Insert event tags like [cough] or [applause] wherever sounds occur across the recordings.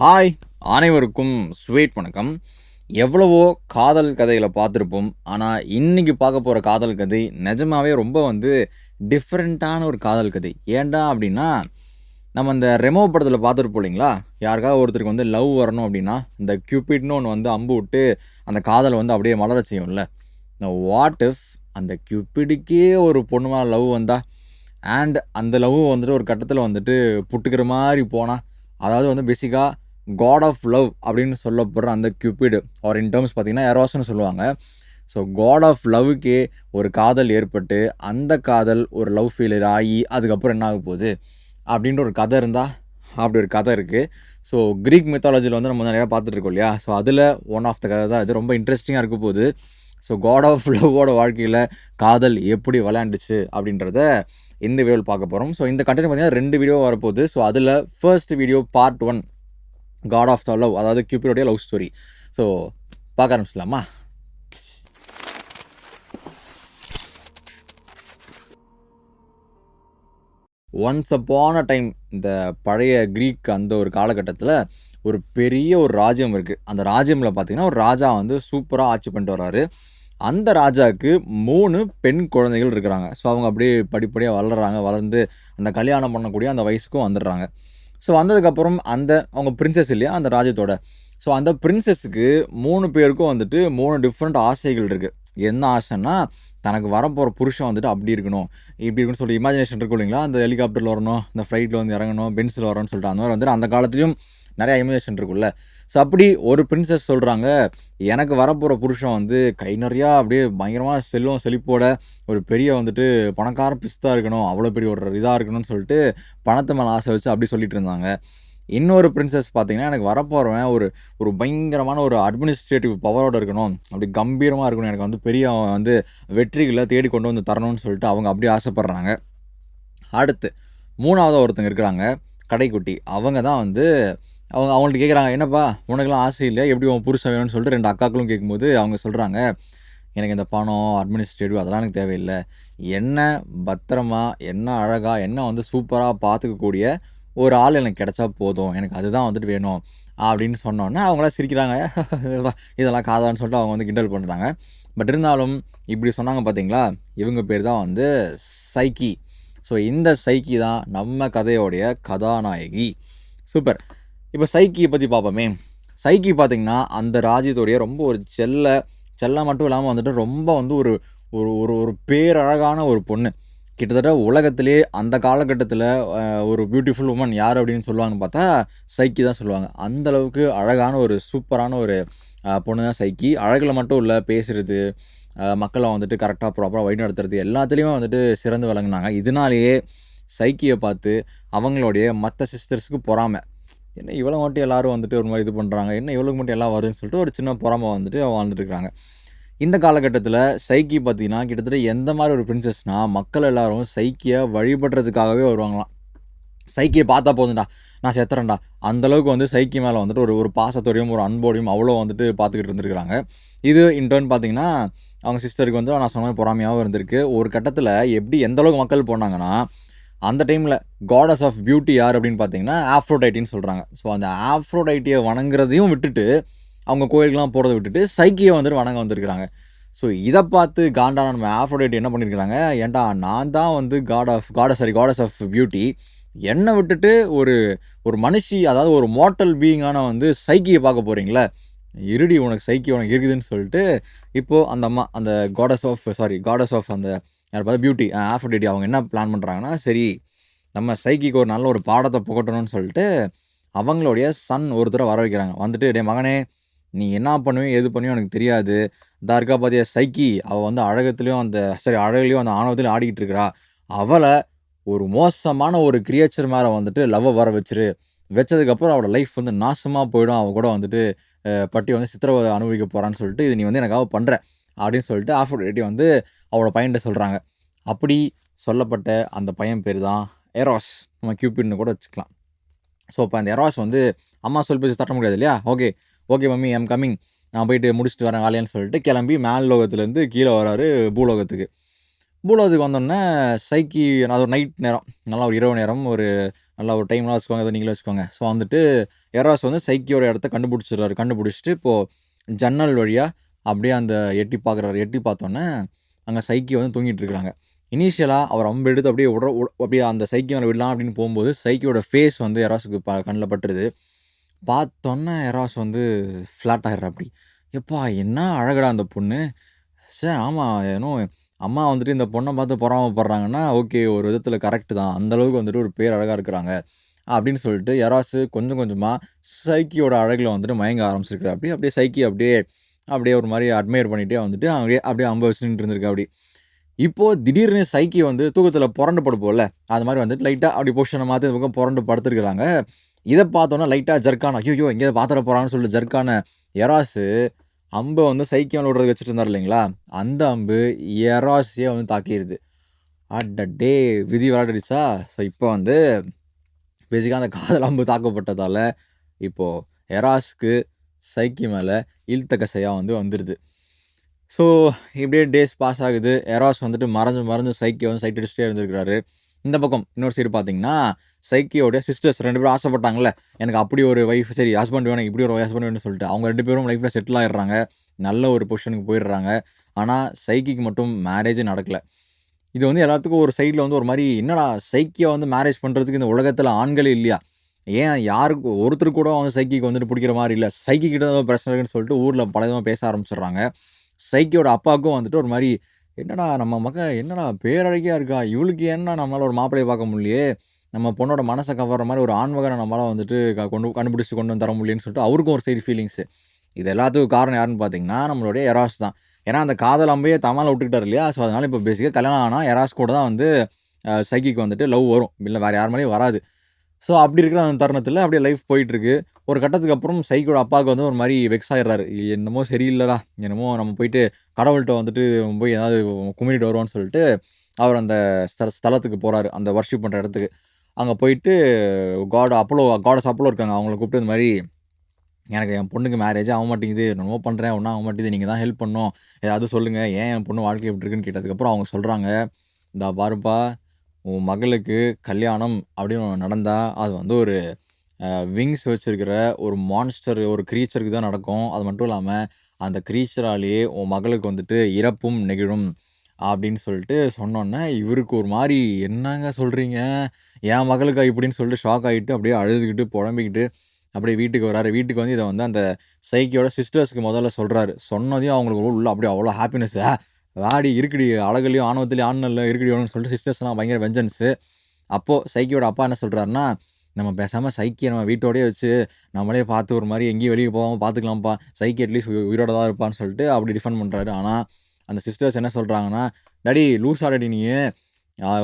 Hi அனைவருக்கும் sweet வணக்கம். எவ்வளவோ காதல் கதைகளை பார்த்துருப்போம். ஆனால் இன்றைக்கி பார்க்க போகிற காதல் கதை நிஜமாவே ரொம்ப வந்து டிஃப்ரெண்ட்டான ஒரு காதல் கதை. ஏன்டா அப்படின்னா நம்ம இந்த ரெமோ படத்தில் பார்த்துருப்போம் இல்லைங்களா? யாருக்காவது ஒருத்தருக்கு வந்து லவ் வரணும் அப்படின்னா இந்த கியூபிட்னு ஒன்று வந்து அம்பு விட்டு அந்த காதலை வந்து அப்படியே மலர செய்யும்ல. வாட் இஃப் அந்த கியூபிடுக்கே ஒரு பொண்ணு மேலே லவ் வந்தால் அண்ட் அந்த லவ் வந்துட்டு ஒரு கட்டத்தில் வந்துட்டு புட்டுக்கிற மாதிரி போனால் அதாவது வந்து பேசிக்காக காட் ஆஃப் லவ் அப்படின்னு சொல்லப்படுற அந்த கியூபிடு ஆர் இன் டேர்ம்ஸ் பார்த்தீங்கன்னா எரோஸ்னு சொல்லுவாங்க. ஸோ காட் ஆஃப் லவ்வுக்கே ஒரு காதல் ஏற்பட்டு அந்த காதல் ஒரு லவ் ஃபீலர் ஆகி அதுக்கப்புறம் என்ன ஆக போகுது? அப்படின்ற ஒரு கதை இருந்தால் அப்படி ஒரு கதை இருக்குது ஸோ க்ரீக் மெத்தாலஜியில் வந்து நம்ம நிறையா பார்த்துட்ருக்கோம் இல்லையா? ஸோ அதில் ஒன் ஆஃப் த கதை தான் இது ரொம்ப இன்ட்ரெஸ்டிங்காக இருக்க போகுது. ஸோ காட் ஆஃப் லவ்வோட [laughs] வாழ்க்கையில் காதல் எப்படி விளையாண்டுச்சு அப்படின்றத இந்த வீடியோவில் பார்க்க போகிறோம் ஸோ இந்த கண்டென்ட் பார்த்திங்கன்னா ரெண்டு வீடியோ வரப்போகுது. ஸோ அதில் first video part one god of the love அதாவது கியூபிடோடைய லவ் ஸ்டோரி ஸோ பார்க்க ஆரம்பிச்சிடலாமா? ஒன்ஸ் அப்பான டைம் இந்த பழைய க்ரீக் அந்த ஒரு காலகட்டத்தில் ஒரு பெரிய ஒரு ராஜ்யம் இருக்குது அந்த ராஜ்யமில் பார்த்தீங்கன்னா ஒரு ராஜா வந்து சூப்பராக ஆட்சி பண்ணிட்டு வர்றாரு. அந்த ராஜாவுக்கு மூணு பெண் குழந்தைகள் இருக்கிறாங்க. ஸோ அவங்க அப்படியே படிப்படியாக வளர்கிறாங்க வளர்ந்து அந்த கல்யாணம் பண்ணக்கூடிய அந்த வயசுக்கும் வந்துடுறாங்க. ஸோ வந்ததுக்கப்புறம் அந்த அவங்க பிரின்சஸ் இல்லையா அந்த ராஜ்யத்தோட. ஸோ அந்த பிரின்சஸுக்கு மூணு பேருக்கும் வந்துட்டு மூணு டிஃப்ரெண்ட் ஆசைகள் இருக்குது என்ன ஆசைன்னா தனக்கு வரப்போகிற புருஷன் வந்துட்டு அப்படி இருக்கணும். இப்படி இருக்குன்னு சொல்லி இமேஜினேஷன் இருக்கும் இல்லைங்களா? அந்த ஹெலிகாப்டரில் வரணும் இந்த ஃப்ளைட்டில் வந்து இறங்கணும் பென்சில் வரணும்னு சொல்லிட்டு அந்த மாதிரி வந்துட்டு அந்த காலத்துலேயும் நிறையா இமேஜினேஷன் இருக்குல்ல ஸோ அப்படி ஒரு பிரின்சஸ் சொல்கிறாங்க எனக்கு வரப்போகிற புருஷன் வந்து கை நிறையா அப்படியே பயங்கரமாக செல்வம் செழிப்போட ஒரு பெரிய வந்துட்டு பணக்கார பிஸ்தாக இருக்கணும் அவ்வளோ பெரிய ஒரு இதாக இருக்கணும்னு சொல்லிட்டு பணத்தை மேலே ஆசை வச்சு அப்படி சொல்லிட்டு இருந்தாங்க. இன்னொரு பிரின்சஸ் பார்த்தீங்கன்னா எனக்கு வரப்போகிறவன் ஒரு ஒரு பயங்கரமான ஒரு அட்மினிஸ்ட்ரேட்டிவ் பவரோட இருக்கணும் அப்படி கம்பீரமாக இருக்கணும் எனக்கு வந்து பெரிய வந்து வெற்றிகளை தேடி கொண்டு வந்து தரணும்னு சொல்லிட்டு அவங்க அப்படி ஆசைப்பட்றாங்க. அடுத்து மூணாவது ஒருத்தங்க இருக்கிறாங்க கடைக்குட்டி. அவங்க தான் வந்து அவங்க அவங்கள்ட்ட கேட்குறாங்க என்னப்பா உனக்கெல்லாம் ஆசை இல்லை எப்படி உன் புருஷன் வேணும்னு சொல்லிட்டு ரெண்டு அக்காக்களும் கேட்கும்போது அவங்க சொல்கிறாங்க எனக்கு இந்த பணம் அட்மினிஸ்ட்ரேட்டிவ் அதெல்லாம் எனக்கு தேவையில்லை. என்ன பத்திரமா என்ன அழகாக என்ன வந்து சூப்பராக பார்த்துக்கக்கூடிய ஒரு ஆள் எனக்கு கிடைச்சா போதும். எனக்கு அதுதான் வந்துட்டு வேணும். அப்படின்னு சொன்னோன்னே அவங்களாம் சிரிக்கிறாங்க. [laughs] இதெல்லாம் காதான்னு சொல்லிட்டு அவங்க வந்து கிண்டல் பண்ணுறாங்க பட் இருந்தாலும் இப்படி சொன்னாங்க பார்த்தீங்களா இவங்க பேர் தான் வந்து சைக்கி. ஸோ இந்த சைக்கி தான் நம்ம கதையோடைய கதாநாயகி. சூப்பர் இப்போ சைக்கியை பற்றி பார்ப்போமே. சைக்கி பார்த்திங்கன்னா அந்த ராஜ்யத்துடைய ரொம்ப ஒரு செல்ல செல்ல மட்டும் இல்லாமல் வந்துட்டு ரொம்ப வந்து ஒரு ஒரு ஒரு ஒரு பேரழகான ஒரு பொண்ணு. கிட்டத்தட்ட உலகத்திலே அந்த காலகட்டத்தில் ஒரு பியூட்டிஃபுல் உமன் யார் அப்படின்னு சொல்லுவாங்கன்னு பார்த்தா சைக்கி தான் சொல்லுவாங்க. அந்தளவுக்கு அழகான ஒரு சூப்பரான ஒரு பொண்ணு தான் சைக்கி. அழகில் மட்டும் இல்லை பேசுகிறது மக்களை வந்துட்டு கரெக்டாக ப்ராப்பராக வழிநடத்துறது எல்லாத்துலேயுமே வந்துட்டு சிறந்து விளங்குனாங்க. இதனாலேயே சைக்கியை பார்த்து அவங்களுடைய மற்ற சிஸ்டர்ஸுக்கு பொறாமை என்ன இவ்வளோ மட்டும் எல்லோரும் வந்துட்டு ஒரு மாதிரி இது பண்ணுறாங்க என்ன இவ்வளோக்கு மட்டும் எல்லாம் வருதுன்னு சொல்லிட்டு ஒரு சின்ன பொறாமை வந்துட்டு வாழ்ந்துட்டு இருக்கிறாங்க இந்த காலகட்டத்தில் சைக்கி பார்த்திங்கன்னா கிட்டத்தட்ட எந்த மாதிரி ஒரு பிரின்சஸ்னால் மக்கள் எல்லாரும் சைக்கியை வழிபடுறதுக்காகவே வருவாங்களாம். சைக்கியை பார்த்தா போதும்டா நான் செத்துறேன்டா. அந்தளவுக்கு வந்து சைக்கி மேலே வந்துட்டு ஒரு ஒரு பாசத்தோடையும் ஒரு அன்போடையும் அவ்வளோ வந்துட்டு பார்த்துக்கிட்டு இருந்திருக்கிறாங்க. இது இன்டர்ன் பார்த்திங்கன்னா அவங்க சிஸ்டருக்கு வந்து நான் சொன்ன பொறாமையாகவும் இருந்திருக்கு. ஒரு கட்டத்தில் எப்படி எந்தளவுக்கு மக்கள் போனாங்கன்னா அந்த டைமில் காடஸ் ஆஃப் பியூட்டி யார் அப்படின்னு பார்த்தீங்கன்னா ஆஃப்ரோடைட்டின்னு சொல்கிறாங்க ஸோ அந்த ஆஃப்ரோடைட்டியை வணங்குறதையும் விட்டுட்டு அவங்க கோயிலுக்கெலாம் போகிறத விட்டுட்டு சைக்கியை வந்துட்டு வணங்க வந்திருக்கிறாங்க. ஸோ இதை பார்த்து காண்டான நம்ம ஆஃப்ரோடைட்டி என்ன பண்ணியிருக்கிறாங்க ஏன்டா நான் தான் வந்து god of goddess sorry goddess of beauty என்னை விட்டுட்டு ஒரு ஒரு மனுஷி அதாவது ஒரு மோட்டல் பீயிங்கான வந்து சைக்கியை பார்க்க போகிறீங்களே இருடி உனக்கு சைக்கி உனக்கு இருக்குதுன்னு சொல்லிட்டு இப்போது அந்த அம்மா அந்த goddess of sorry goddess of அந்த யார் பார்த்தா பியூட்டி ஆஃபர்டிட்டி அவங்க என்ன பிளான் பண்ணுறாங்கன்னா சரி நம்ம சைக்கிக்கு ஒரு நல்ல ஒரு பாடத்தை புகட்டணும்னு சொல்லிட்டு அவங்களுடைய சன் ஒருத்தரை வர வைக்கிறாங்க. வந்துட்டு டே மகனே நீ என்ன பண்ணுவேன் எது பண்ணுவோம் எனக்கு தெரியாது. இதா இருக்கா பார்த்தியா சைக்கி. அவள் வந்து அழகத்துலேயும் அந்த சரி அழகுலையும் அந்த ஆணவத்துலையும் ஆடிக்கிட்டு இருக்கிறா. அவளை ஒரு மோசமான ஒரு கிரியேச்சர் மேலே வந்துட்டு லவ்வை வர வச்சிரு. வச்சதுக்கப்புறம் அவளோட லைஃப் வந்து நாசமாக போயிடும். அவள் கூட வந்துட்டு பட்டி வந்து சித்திரவதை அனுபவிக்க போகிறான்னு சொல்லிட்டு இது நீ வந்து எனக்காக பண்ணுற அப்படின்னு சொல்லிட்டு ஆஃபர்டேட்டி வந்து அவளோட பையன்கிட்ட சொல்கிறாங்க அப்படி சொல்லப்பட்ட அந்த பையன் பேர் தான் எரோஸ் நம்ம கியூபிட்னு கூட வச்சுக்கலாம். ஸோ இப்போ அந்த எரோஸ் வந்து அம்மா சொல் பேசி தட்ட முடியாது இல்லையா? Okay okay mummy I'm coming நான் போயிட்டு முடிச்சுட்டு வரேன் வேலையான்னு சொல்லிட்டு கிளம்பி மேல் லோகத்துலேருந்து கீழே வராரு பூலோகத்துக்கு. பூலோகத்துக்கு வந்தோடனே சைக்கி அது ஒரு நைட் நேரம். நல்லா ஒரு இரவு நேரம் ஒரு நல்லா ஒரு டைம்லாம் வச்சுக்கோங்க அதை நீங்களே வச்சுக்கோங்க. ஸோ வந்துட்டு எராஸ் வந்து சைக்கியோட இடத்த கண்டுபிடிச்சிடுறாரு. கண்டுபிடிச்சிட்டு இப்போது ஜன்னல் வழியாக அப்படியே அந்த எட்டி பார்க்குறாரு எட்டி பார்த்தோன்னே அங்கே சைக்கி வந்து தூங்கிட்டு இருக்கிறாங்க. இனிஷியலாக அவர் அம்பு எடுத்து அப்படியே உட- அப்படியே அந்த சைக்கி மேலே விடலாம் அப்படின்னு போகும்போது சைக்கியோட ஃபேஸ் வந்து எராஸுக்கு ப கண்ணில் பட்டுருது. பார்த்தோன்னே எராஸ் வந்து ஃப்ளாட் ஆகிடுற அப்படி. எப்பா என்ன அழகடா அந்த பொண்ணு. சார் ஆமாம் ஏன்னோ அம்மா வந்துட்டு இந்த பொண்ணை பார்த்து பொறாமப்படுறாங்கன்னா ஓகே ஒரு விதத்தில் கரெக்டு தான். அந்த அளவுக்கு வந்துட்டு ஒரு பேர் அழகாக இருக்கிறாங்க. அப்படின்னு சொல்லிட்டு எராஸு கொஞ்சம் கொஞ்சமாக சைக்கியோட அழகில் வந்துட்டு மயங்க ஆரம்பிச்சிருக்கிற அப்படி அப்படியே சைக்கி அப்படியே அப்படியே ஒரு மாதிரி அட்மையர் பண்ணிகிட்டே வந்துட்டு அப்படியே அப்படியே அம்ப வச்சு இருந்திருக்கு அப்படி. இப்போது திடீர்னு சைக்கி வந்து தூக்கத்தில் புரண்டு படுப்போம்ல அது மாதிரி வந்துட்டு லைட்டாக அப்படி பொசிஷனை மாற்றி இந்த பக்கம் புரண்டு படுத்துருக்குறாங்க. இதை பார்த்தோன்னா லைட்டாக ஜர்க்கான ஐயோ எங்கேயாவது பாத்திர போகிறான்னு சொல்லிட்டு ஜர்க்கான எராஸு அம்பை வந்து சைக்கியம் விடுறது வச்சுட்டு இருந்தார் இல்லைங்களா? அந்த அம்பு எராஸையே வந்து தாக்கிடுது அடடே விதி விளையாடிடுச்சா? ஸோ இப்போ வந்து பேசிக்காக அந்த காதல் அம்பு தாக்கப்பட்டதால் இப்போது எராஸ்க்கு சைக்கி மேலே இழுத்த கசையாக வந்து வந்துடுது ஸோ இப்படியே டேஸ் பாஸ் ஆகுது. எராஸ் வந்துட்டு மறைஞ்சு மறைஞ்சு சைக்கி வந்து சைட் அடிச்சுட்டே இருந்திருக்கிறாரு. இந்த பக்கம் இன்னொரு சைடு பார்த்தீங்கன்னா சைக்கியோடைய சிஸ்டர்ஸ் ரெண்டு பேரும் ஆசைப்பட்டாங்கல்ல. எனக்கு அப்படி ஒரு ஒய்ஃப் சரி ஹஸ்பண்ட் வேணும் இப்படி ஒரு ஹஸ்பண்ட் வேணும்னு சொல்லிட்டு அவங்க ரெண்டு பேரும் லைஃப்பில் செட்டில் ஆயிடுறாங்க. நல்ல ஒரு பொசிஷனுக்கு போயிடுறாங்க. ஆனால் சைக்கிக்கு மட்டும் மேரேஜ் நடக்கலை. இது வந்து எல்லாத்துக்கும் ஒரு சைடில் வந்து ஒரு மாதிரி என்னடா சைக்கியை வந்து மேரேஜ் பண்ணுறதுக்கு இந்த உலகத்தில் ஆண்களே இல்லையா? ஏன் யாருக்கு ஒருத்தர் கூட வந்து சைக்கிக்கு வந்துட்டு பிடிக்கிற மாதிரி இல்லை. சைக்கி கிட்ட பிரச்சனை இருக்குன்னு சொல்லிட்டு ஊரில் பல விதமாக பேச ஆரம்பிச்சிடுறாங்க. சைக்கியோட அப்பாவுக்கும் வந்துட்டு ஒரு மாதிரி என்னடா நம்ம மக என்னடா பேரழகியாக இருக்கா? இவளுக்கு என்ன நம்மளால் ஒரு மாப்பிள்ளையை பார்க்க முடியலையே. நம்ம பொண்ணோட மனசை கவர்ற மாதிரி ஒரு ஆண்மகனை நம்மளால் வந்துட்டு க- கொண்டு கண்டுபிடிச்சி கொண்டு வந்து தர முடியலன்னு சொல்லிட்டு அவருக்கும் ஒரு சைடு ஃபீலிங்ஸு இது எல்லாத்துக்கும் காரணம் யாருன்னு பார்த்தீங்கன்னா நம்மளுடைய எராஸ் தான். ஏன்னா அந்த காதல் அம்பையே தமால விட்டுக்கிட்டார் இல்லையா? ஸோ அதனால் இப்போ பேசிக்காக கல்யாணம் ஆனால் எராஸ் கூட தான் வந்து சைக்கிக்கு வந்துட்டு லவ் வரும். இல்லை வேறு யார் மேலேயும் வராது. ஸோ அப்படி இருக்கிற அந்த தருணத்தில் அப்படியே லைஃப் போயிட்டுருக்கு. ஒரு கட்டத்துக்கு அப்புறம் சைக்கோட அப்பாவுக்கு வந்து ஒரு மாதிரி வெக்ஸ் ஆயிடுறாரு. என்னமோ சரியில்லைடா என்னமோ நம்ம போயிட்டு கடவுள்கிட்ட வந்துட்டு போய் ஏதாவது குமிரிட்டு வருவோம்னு சொல்லிட்டு அவர் அந்த ஸ்த ஸ்தலத்துக்கு போகிறாரு அந்த ஒர்ஷிப் பண்ணுற இடத்துக்கு. அங்கே போயிட்டு காட் அப்போலோ காடஸ் அப்போலோ இருக்காங்க. அவங்கள கூப்பிட்டு இந்த மாதிரி எனக்கு என் பொண்ணுக்கு மேரேஜ் ஆக மாட்டேங்குது. என்னமோ பண்ணுறேன் ஒன்றும் ஆக மாட்டேங்குது. நீங்கள் தான் ஹெல்ப் பண்ணணும். ஏதாவது சொல்லுங்கள் ஏன் என் பொண்ணு வாழ்க்கை எப்படி இருக்குன்னு? கேட்டதுக்கப்புறம் அவங்க சொல்கிறாங்க இந்த பாருப்பா உன் மகளுக்கு கல்யாணம் அப்படின்னு ஒன்று நடந்தால் அது வந்து ஒரு விங்ஸ் வச்சுருக்கிற ஒரு மான்ஸ்டர் ஒரு க்ரீச்சருக்கு தான் நடக்கும். அது மட்டும் இல்லாமல் அந்த க்ரீச்சராலேயே உன் மகளுக்கு வந்துட்டு இறப்பும் நெகிழும் அப்படின்னு சொல்லிட்டு சொன்னோன்னே இவருக்கு ஒரு மாதிரி என்னங்க சொல்கிறீங்க என் மகளுக்கா இப்படின்னு சொல்லிட்டு ஷாக் ஆகிட்டு அப்படியே அழுதுகிட்டு புழம்பிக்கிட்டு அப்படியே வீட்டுக்கு வராரு. வீட்டுக்கு வந்து இதை வந்து அந்த சைக்கியோட சிஸ்டர்ஸ்க்கு முதல்ல சொல்கிறாரு சொன்னதையும் அவங்களுக்கு உள்ள அப்படியே அவ்வளோ ஹாப்பினஸ் வாடி இருக்குடி அழகுலையும் ஆணவத்துலேயும் ஆண்ணில் இருக்குடியோன்னு சொல்லிட்டு சிஸ்டர்ஸ்லாம் பயங்கர வெஞ்சன்ஸு அப்போது சைக்கியோட அப்பா என்ன சொல்கிறாருன்னா நம்ம பேசாமல் சைக்கியை நம்ம வீட்டோடயே வச்சு நம்மளே பார்த்து ஒரு மாதிரி எங்கேயும் வெளியே போகாமல் பார்த்துக்கலாம்ப்பா. சைக்கி அட்லீஸ்ட் உயிரோட தான் இருப்பான்னு சொல்லிட்டு அப்படி டிஃபெண்ட் பண்ணுறாரு ஆனால் அந்த சிஸ்டர்ஸ் என்ன சொல்கிறாங்கன்னா டடி லூஸ் ஆடடி நீ.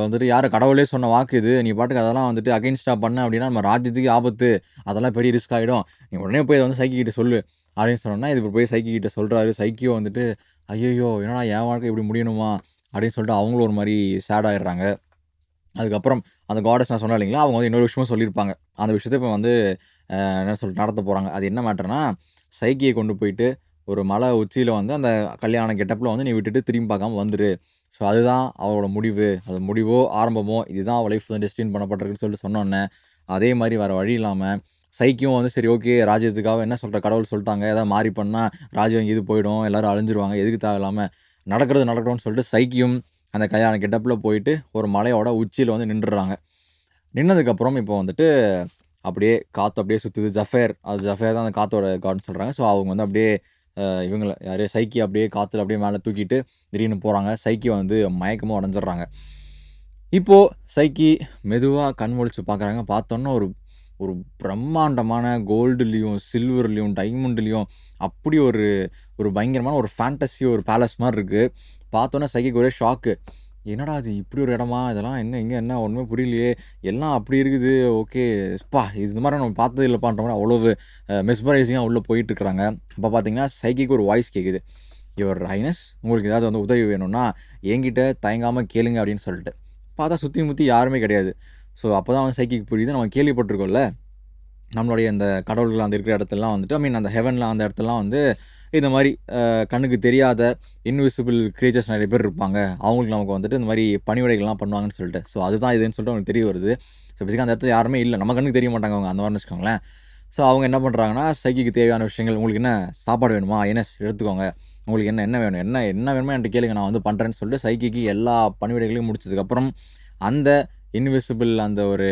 வந்துட்டு யார் கடவுளே சொன்ன வாக்கு இது. நீ பாட்டுக்கு அதெல்லாம் வந்துட்டு அகைன்ஸ்டாக பண்ண அப்படின்னா நம்ம ராஜ்யத்துக்கு ஆபத்து. அதெல்லாம் பெரிய ரிஸ்க் ஆகிடும் நீ உடனே போய் அதை வந்து சைக்கிக்கிட்ட சொல்லு. அப்படின்னு சொன்னோன்னா இது போய் சைக்கி கிட்ட சொல்கிறாரு சைக்கியோ வந்துட்டு ஐயோ என்னடா என் வாழ்க்கை இப்படி முடியணுமா? அப்படின்னு சொல்லிட்டு அவங்களும் ஒரு மாதிரி சேட் ஆகிடுறாங்க அதுக்கப்புறம் அந்த காடஸ் நான் சொன்னேன் இல்லைங்களா அவங்க வந்து இன்னொரு விஷயமும் சொல்லியிருப்பாங்க. அந்த விஷயத்தை இப்போ வந்து என்ன சொல்லிட்டு நடத்த போகிறாங்க அது என்ன மேட்டர்னா சைக்கியை கொண்டு போயிட்டு ஒரு மலை உச்சியில் வந்து அந்த கல்யாண கெட்டப்பில் வந்து நீ விட்டுட்டு திரும்பி பார்க்காம வந்துரு. ஸோ அதுதான் அவளோட முடிவு. அது முடிவோ ஆரம்பமோ இதுதான் அவள் லைஃப் வந்து டெஸ்டின் பண்ணப்பட்டிருக்குன்னு சொல்லிட்டு சொன்னோன்னே அதே மாதிரி வேறு வழி இல்லாமல் சைக்கியும் வந்து சரி ஓகே ராஜ்யத்துக்காக என்ன சொல்கிற கடவுள் சொல்லிட்டாங்க. ஏதாவது மாறி பண்ணால் ராஜ்யம் இது போயிடும் எல்லாரும் அழிஞ்சிருவாங்க எதுக்கு தேவையில்லாமல் நடக்கிறது நடக்கணும்னு சொல்லிட்டு சைக்கியும் அந்த கல்யாண கெட்டப்பில் போயிட்டு ஒரு மலையோட உச்சியில் வந்து நின்றுடுறாங்க. நின்னதுக்கப்புறம் இப்போ வந்துட்டு அப்படியே காற்று அப்படியே சுற்றுது ஜஃபேர் அது ஜஃபேர் தான் அந்த காற்றோட காட்னு சொல்கிறாங்க ஸோ அவங்க வந்து அப்படியே இவங்களை யாரையும் சைக்கி அப்படியே காற்றுல அப்படியே மேலே தூக்கிட்டு திடீர்னு போகிறாங்க சைக்கி வந்து மயக்கமாக உடஞ்சிடுறாங்க. இப்போது சைக்கி மெதுவாக கண் முழிச்சு பார்க்குறாங்க பார்த்தோன்னா ஒரு ஒரு பிரம்மாண்டமான கோல்டுலேயும் சில்வர்லேயும் டைமண்ட்லேயும் அப்படி ஒரு ஒரு பயங்கரமான ஒரு ஃபேண்டஸி ஒரு பேலஸ் மாதிரி இருக்குது பார்த்தோன்னே சைக்கிக்கு ஒரே ஷாக்கு என்னடா இது இப்படி ஒரு இடமா? இதெல்லாம் என்ன இங்கே என்ன? ஒன்றுமே புரியலையே. எல்லாம் அப்படி இருக்குது. ஓகே ஸ்பா இது மாதிரி நம்ம பார்த்தது இல்லைப்பான்ற மாதிரி அவ்வளவு மெஸ்மரைசிங்காக உள்ளே போயிட்டுருக்குறாங்க அப்போ பார்த்தீங்கன்னா சைக்கிக்கு ஒரு வாய்ஸ் கேட்குது இவர் ஹைனஸ் உங்களுக்கு ஏதாவது வந்து உதவி வேணும்னா என்கிட்ட தயங்காமல் கேளுங்க அப்படின்னு சொல்லிட்டு. பார்த்தா சுற்றி முற்றி யாருமே கிடையாது. ஸோ அப்போ தான் வந்து சைக்கிக்கு புரியுது. நம்ம கேள்விப்பட்டிருக்கோம்ல. நம்மளுடைய இந்த கடவுள்கள் அந்த இருக்கிற இடத்துலலாம் வந்துட்டு ஐ மீன் அந்த ஹெவனில் அந்த இடத்துலலாம் வந்து இந்த மாதிரி கண்ணுக்கு தெரியாத இன்விசிபிள் க்ரியேச்சர்ஸ் நிறைய பேர் இருப்பாங்க. அவங்களுக்கு நமக்கு வந்துட்டு இந்த மாதிரி பணிவிடைகள்லாம் பண்ணுவாங்கன்னு சொல்லிட்டு. ஸோ அதுதான் இதுன்னு சொல்லிட்டு அவங்களுக்கு தெரிய வருது. ஸோ பேசிக்காக அந்த இடத்துல யாருமே இல்லை. நம்ம கண்ணுக்கு தெரிய மாட்டாங்க அவங்க. அந்த மாதிரி வச்சுக்கோங்களேன். ஸோ அவங்க என்ன பண்ணுறாங்கன்னா சைக்கிக்கு தேவையான விஷயங்கள் உங்களுக்கு என்ன சாப்பாடு வேணுமா? என்ன எடுத்துக்கோங்க. உங்களுக்கு என்ன என்ன வேணும்? என்ன என்ன வேணுமோ என்கிட்ட கேளுங்க. நான் வந்து பண்ணுறேன்னு சொல்லிட்டு சைக்கிக்கு எல்லா பணிவிடைகளையும் முடிச்சதுக்கப்புறம் அந்த இன்விசிபிள் அந்த ஒரு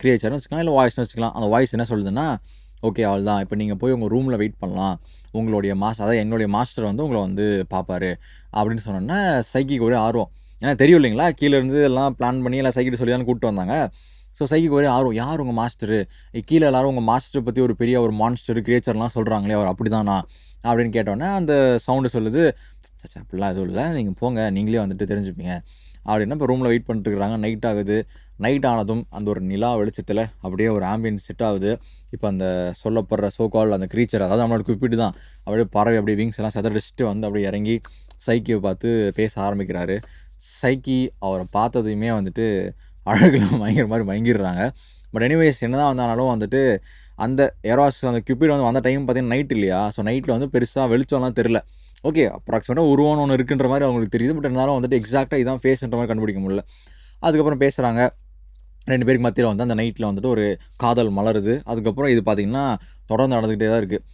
கிரியேச்சர்னு வச்சுக்கலாம் இல்லை வாய்ஸ்னு வச்சுக்கலாம். அந்த வாய்ஸ் என்ன சொல்லுதுன்னா ஓகே அவள் தான் இப்போ நீங்கள் போய் உங்கள் ரூமில் வெயிட் பண்ணலாம். உங்களுடைய மாஸ்டர் அதாவது என்னுடைய மாஸ்டர் வந்து உங்களை வந்து பார்ப்பாரு. அப்படின்னு சொன்னோன்னா சைக்கிக்கு ஒரே ஆர்வம். ஏன்னா தெரியும் இல்லைங்களா? கீழே இருந்து எல்லாம் பிளான் பண்ணி எல்லாம் சைக்கிட்டு சொல்லி தான் கூப்பிட்டு வந்தாங்க. ஸோ சைக்கிக்கு ஒரே ஆர்வம். யார் உங்கள் மாஸ்டரு கீழே எல்லாரும் உங்கள் மாஸ்டர் பற்றி ஒரு பெரிய ஒரு மான்ஸ்டர் கிரியேச்சர்லாம் சொல்கிறாங்களே அவர் அப்படி தானா அப்படின்னு கேட்டோன்னே அந்த சவுண்டு சொல்லுது. சச்சா அப்படிலாம் எதுவும் இல்லை. நீங்கள் போங்க. நீங்களே வந்துட்டு தெரிஞ்சுப்பீங்க. அப்படின்னா இப்போ ரூமில் வெயிட் பண்ணிட்டுருக்காங்க நைட் ஆகுது. நைட் ஆனதும் அந்த ஒரு நிலா வெளிச்சத்தில் அப்படியே ஒரு ஆம்பியன்ஸ் செட் ஆகுது. இப்போ அந்த சொல்லப்படுற சோகால் அந்த க்ரீச்சர் அதாவது நம்மளோட குப்பிட்டு தான். அப்படியே பறவை அப்படியே விங்ஸ் எல்லாம் செதடிச்சுட்டு வந்து அப்படியே இறங்கி சைக்கியை பார்த்து பேச ஆரம்பிக்கிறாரு. சைக்கி அவரை பார்த்ததையுமே வந்துட்டு அழகில் மயங்கிற மாதிரி மயங்கிடுறாங்க. பட் எனிவேஸ் என்னதான் வந்தாலும் வந்துட்டு அந்த ஏரோஸ் அந்த கியூபிட் வந்து வந்த டைம் பார்த்தீங்கன்னா நைட் இல்லையா? ஸோ நைட்டில் வந்து பெருசாக வெளிச்சம்லாம் தெரில ஓகே அப்ராக்சிமேட்டாக உருவம்னு ஒன்று இருக்குன்ற மாதிரி அவங்களுக்கு தெரியுது. பட் இருந்தாலும் வந்துட்டு எக்ஸாக்டாக இதான் ஃபேஸ்ன்ற மாதிரி கண்டுபிடிக்க முடியல. அதுக்கப்புறம் பேசுகிறாங்க ரெண்டு பேருக்கு மத்தியில் வந்து அந்த நைட்டில் வந்துட்டு ஒரு காதல் மலருது. அதுக்கப்புறம் இது பார்த்திங்கன்னா தொடர்ந்து நடந்துக்கிட்டே தான் இருக்குது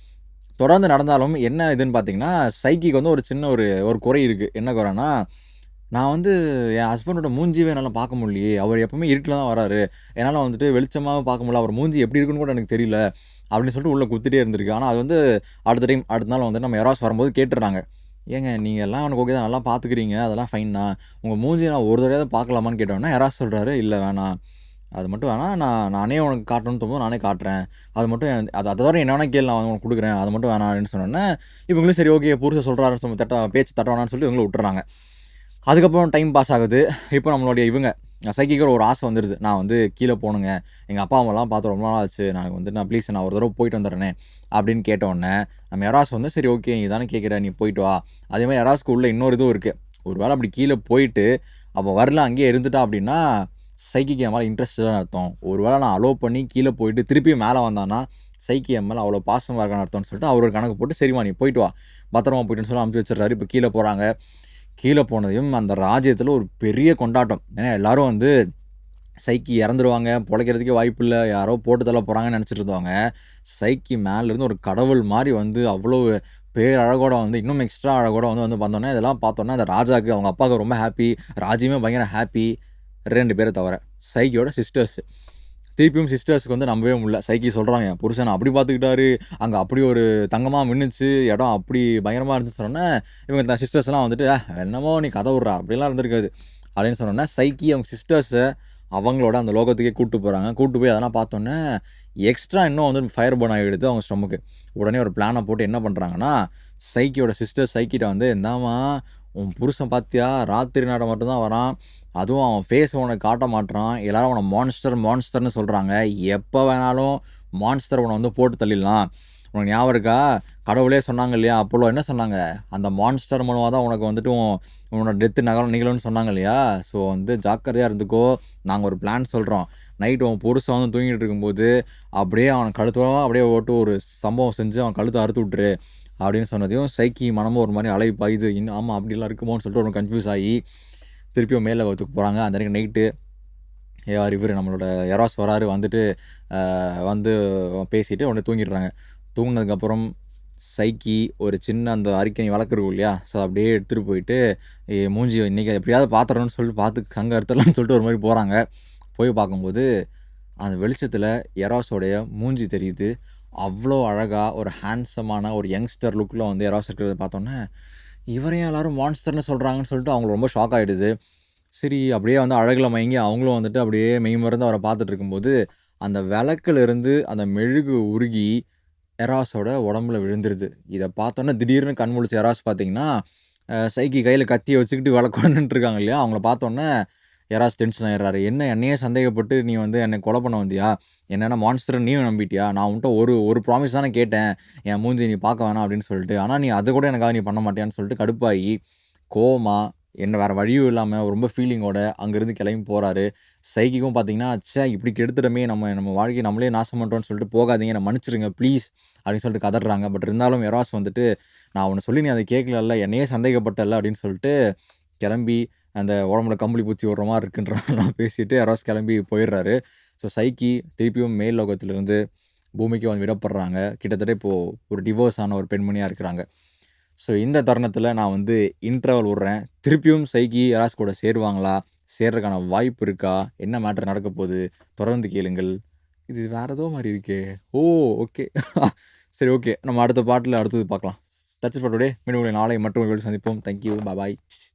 தொடர்ந்து நடந்தாலும் என்ன இதுன்னு பார்த்தீங்கன்னா சைக்கிக்கு வந்து ஒரு சின்ன ஒரு ஒரு குறை இருக்குது என்ன குறைனா நான் வந்து என் ஹஸ்பண்டோட மூஞ்சிவே என்னால் பார்க்க முடியலையே. அவர் எப்போவுமே இருட்டில் தான் வராரு. என்னால் வந்துட்டு வெளிச்சமாக பார்க்க முடியல. அவர் மூஞ்சி எப்படி இருக்குன்னு கூட எனக்கு தெரியல. அப்படின்னு சொல்லிட்டு உள்ளே குத்திட்டே இருந்திருக்கு. ஆனால் அது வந்து அடுத்த டைம் அடுத்த நாள் வந்து நம்ம யாராவது வரும்போது கேட்டுறாங்க ஏங்க நீங்கள் எல்லாம் அவனுக்கு ஓகே தான் நல்லா பார்த்துக்கிறீங்க அதெல்லாம் ஃபைன் தான். உங்கள் மூஞ்சி நான் ஒரு தடவை பார்க்கலாமான்னு கேட்டோன்னா யாராவது சொல்கிறாரு இல்லை வேணாம். அது மட்டும் வேணாம் நான் நானே உனக்கு காட்டணும்னு தோணும் நானே காட்டுறேன். அது மட்டும் அது அதை தவிர என்ன வேணால் கேள்வி நான் உனக்கு கொடுக்குறேன். அது மட்டும் வேணாம் அப்படின்னு சொன்னோன்னே இவங்களும் சரி ஓகே புருஷ சொல்கிறாருன்னு சொல்லி தட்ட பேச்சு தட்ட வேணாம்னு சொல்லிட்டு இவங்களும் விட்டுறாங்க. அதுக்கப்புறம் டைம் பாஸ் ஆகுது. இப்போ நம்மளுடைய இவங்க சைக்கிக்கிற ஒரு ஆசை வந்துடுது நான் வந்து கீழே போகணுங்க. எங்கள் அப்பா அம்மாலாம் பார்த்து ரொம்ப நாள் ஆச்சு நான் வந்து நான் ப்ளீஸ் நான் ஒரு தடவை போயிட்டு வந்துடுறேனே அப்படின்னு கேட்டோடனே நம்ம யாராஸ் வந்து சரி ஓகே நீ தானே கேட்குற நீ போயிட்டு வா. அதே மாதிரி யாராஸ்க்கு உள்ள இன்னொரு இதுவும் இருக்குது ஒரு வேளை அப்படி கீழே போயிட்டு அப்போ வரல அங்கேயே இருந்துட்டா அப்படின்னா சைக்கிக்கு என் மேலே இன்ட்ரெஸ்ட் தான் அர்த்தம். ஒரு வேளை நான் அலோவ் பண்ணி கீழே போயிட்டு திருப்பி மேலே வந்தான்னா சைக்கி என் மேலே அவ்வளோ பாசமாக இருக்கான்னு அர்த்தம்னு சொல்லிட்டு அவர் ஒரு கணக்கு போட்டு சரிம்மா நீ போயிட்டு வா. பத்திரமா போயிட்டுன்னு சொல்லி அமுச்சு வச்சிடுறாரு. இப்போ கீழே போகிறாங்க கீழே போனதையும் அந்த ராஜ்யத்தில் ஒரு பெரிய கொண்டாட்டம். ஏன்னா எல்லாரும் வந்து சைக்கி இறந்துருவாங்க பிழைக்கிறதுக்கே வாய்ப்பு இல்லை யாரோ போட்டு தள்ள போகிறாங்கன்னு நினச்சிட்டு இருந்தவங்க சைக்கி மேலேருந்து ஒரு கடவுள் மாதிரி வந்து அவ்வளோ பேர் அழகோட வந்து இன்னும் எக்ஸ்ட்ரா அழகோட வந்து வந்து பார்த்தோன்னே இதெல்லாம் பார்த்தோன்னே அந்த ராஜாவுக்கு அவங்க அப்பாவுக்கு ரொம்ப ஹாப்பி ராஜ்யமே பயங்கர ஹாப்பி ரெண்டு பேரை தவிர சைக்கியோட சிஸ்டர்ஸ் திருப்பியும் சிஸ்டர்ஸ்க்கு வந்து நம்பவே முடியல. சைக்கி சொல்கிறாங்க என் புருஷன் அப்படி பார்த்துக்கிட்டாரு அங்கே அப்படி ஒரு தங்கமாக மின்னுச்சு. இடம் அப்படி பயங்கரமாக இருந்துச்சு. சொன்னோன்னே இவங்க தான் சிஸ்டர்ஸ்லாம் வந்துட்டு என்னமோ நீ கதை விட்றா. அப்படிலாம் இருந்திருக்காது. அப்படின்னு சொன்னோன்னே சைக்கி அவங்க சிஸ்டர்ஸை அவங்களோட அந்த லோகத்துக்கே கூட்டு போகிறாங்க கூப்பிட்டு போய் அதெல்லாம் பார்த்தோன்னே எக்ஸ்ட்ரா இன்னும் வந்து ஃபயர் பர்ன் ஆகிடுது அவங்க ஸ்டொமக்கு உடனே ஒரு பிளானை போட்டு என்ன பண்ணுறாங்கன்னா சைக்கியோட சிஸ்டர் சைக்கிட்ட வந்து இந்தாம்மா உன் புருஷன் பார்த்தியா ராத்திரி நாடை மட்டும்தான் வரான். அதுவும் அவன் ஃபேஸ் உனக்கு காட்ட மாட்டான் எல்லாரும் அவனை மான்ஸ்டர் மான்ஸ்டர்னு சொல்கிறாங்க எப்போ வேணாலும் மான்ஸ்டர் உன்னை வந்து போட்டு தள்ளிடலாம். உனக்கு ஞாபகம் இருக்கா? கடவுளே சொன்னாங்க இல்லையா? அப்போலோ என்ன சொன்னாங்க? அந்த மான்ஸ்டர் மூலமாக தான் உனக்கு வந்துட்டு உன் உன்னோட டெத்து நகரம் நிகழும்னு சொன்னாங்க இல்லையா? ஸோ வந்து ஜாக்கிரதையாக இருந்துக்கோ. நாங்கள் ஒரு பிளான் சொல்கிறோம் நைட்டு உன் புருஷன் வந்து தூங்கிட்டு இருக்கும்போது அப்படியே அவன் கழுத்தோரமாக அப்படியே ஓட்டு ஒரு சம்பவம் செஞ்சு அவன் கழுத்தை அறுத்து விட்டுரு அப்படின்னு சொன்னதையும் சைக்கி மனமும் ஒரு மாதிரி அலைப்பாயுது. இன்னும் ஆமாம் அப்படிலாம் இருக்குமோன்னு சொல்லிட்டு ஒரு கன்ஃபியூஸ் ஆகி திருப்பியும் மேலே வகுத்துக்கு போகிறாங்க அந்த அன்றைக்கி நைட்டு யார் இவர்? நம்மளோட எராஸ் வராரு வந்துட்டு வந்து பேசிட்டு உடனே தூங்கிடுறாங்க. தூங்கினதுக்கப்புறம் சைக்கி ஒரு சின்ன அந்த அரிக்கணி வளர்க்குறோம் இல்லையா? ஸோ அப்படியே எடுத்துகிட்டு போயிட்டு மூஞ்சி இன்றைக்கி எப்படியாவது பார்த்துறோன்னு சொல்லிட்டு பார்த்து சங்க அறுத்தலாம்னு சொல்லிட்டு ஒரு மாதிரி போகிறாங்க போய் பார்க்கும்போது அந்த வெளிச்சத்தில் எராஸோடைய மூஞ்சி தெரியுது. அவ்வளோ அழகாக ஒரு ஹேண்ட்ஸமான ஒரு யங்ஸ்டர் லுக்கில் வந்து எராஸ் இருக்கிறத பார்த்தோன்னே இவரையும் எல்லோரும் மான்ஸ்டர்னு சொல்கிறாங்கன்னு சொல்லிட்டு அவங்களுக்கு ரொம்ப ஷாக் ஆகிடுது சரி அப்படியே வந்து அழகில் மயங்கி அவங்களும் வந்துட்டு அப்படியே மெய் மருந்து அவரை பார்த்துட்டு இருக்கும்போது அந்த விளக்குலேருந்து அந்த மெழுகு உருகி எராஸோட உடம்புல விழுந்துருது. இதை பார்த்தோன்னே திடீர்னு கண் முழிச்சு எராஸ் பார்த்தீங்கன்னா சைக்கி கையில் கத்தியை வச்சுக்கிட்டு விளக்கணுன்ட்டு இருக்காங்க இல்லையா? அவங்கள பார்த்தோன்னே எராஸ் டென்ஷன் ஆயிடுறாரு. என்ன என்னையே சந்தேகப்பட்டு நீ வந்து என்னை கொலை பண்ண வந்தியா? என்னென்ன மான்ஸ்டர் நீயும் நம்பிட்டியா? நான் உன்ட்ட ஒரு ஒரு ப்ராமிஸ் தானே கேட்டேன். என் மூஞ்சி நீ பார்க்க வேணாம் அப்படின்னு சொல்லிட்டு. ஆனால் நீ அதை கூட எனக்காக நீ பண்ண மாட்டியான்னு சொல்லிட்டு கடுப்பாகி கோமா என்ன வேறு வழியும் இல்லாமல் ரொம்ப ஃபீலிங்கோட அங்கேருந்து கிளம்பி போகிறாரு சைக்கிக்கும் பார்த்தீங்கன்னா அச்சா இப்படி கெடுத்துடமே நம்ம நம்ம வாழ்க்கையை நம்மளே நாசம் பண்ணுறோம்னு சொல்லிட்டு போகாதீங்க நான் மன்னிச்சிருங்க ப்ளீஸ் அப்படின்னு சொல்லிட்டு கதறாங்க. பட் இருந்தாலும் எராஸ் வந்துட்டு நான் அவனை சொல்லி நீ அதை கேட்கலல்ல என்னையே சந்தேகப்பட்டல அப்படின்னு சொல்லிட்டு கிளம்பி அந்த உடம்புல கம்பளி பூச்சி விடுற மாதிரி இருக்குன்றலாம் பேசிட்டு யாராவது கிளம்பி போயிடுறாரு. ஸோ சைக்கி திருப்பியும் மேல் லோகத்திலிருந்து பூமிக்கு வந்து விடப்படுறாங்க. கிட்டத்தட்ட இப்போது ஒரு டிவோர்ஸ் ஆன ஒரு பெண்மணியாக இருக்கிறாங்க. ஸோ இந்த தருணத்தில் நான் வந்து இன்ட்ரவல் விட்றேன். திருப்பியும் சைக்கி யாராச்சும் கூட சேருவாங்களா? சேர்றதுக்கான வாய்ப்பு இருக்கா? என்ன மேட்டர் நடக்க போகுது? தொடர்ந்து கேளுங்கள். இது வேறு ஏதோ மாதிரி இருக்கே. ஓ ஓகே [laughs] சரி ஓகே நம்ம அடுத்த பாட்டில் அடுத்தது பார்க்கலாம். தச்சு பாட்டோடே மீண்டும் உங்களை நாளை மற்றும் சந்திப்போம். Thank you bye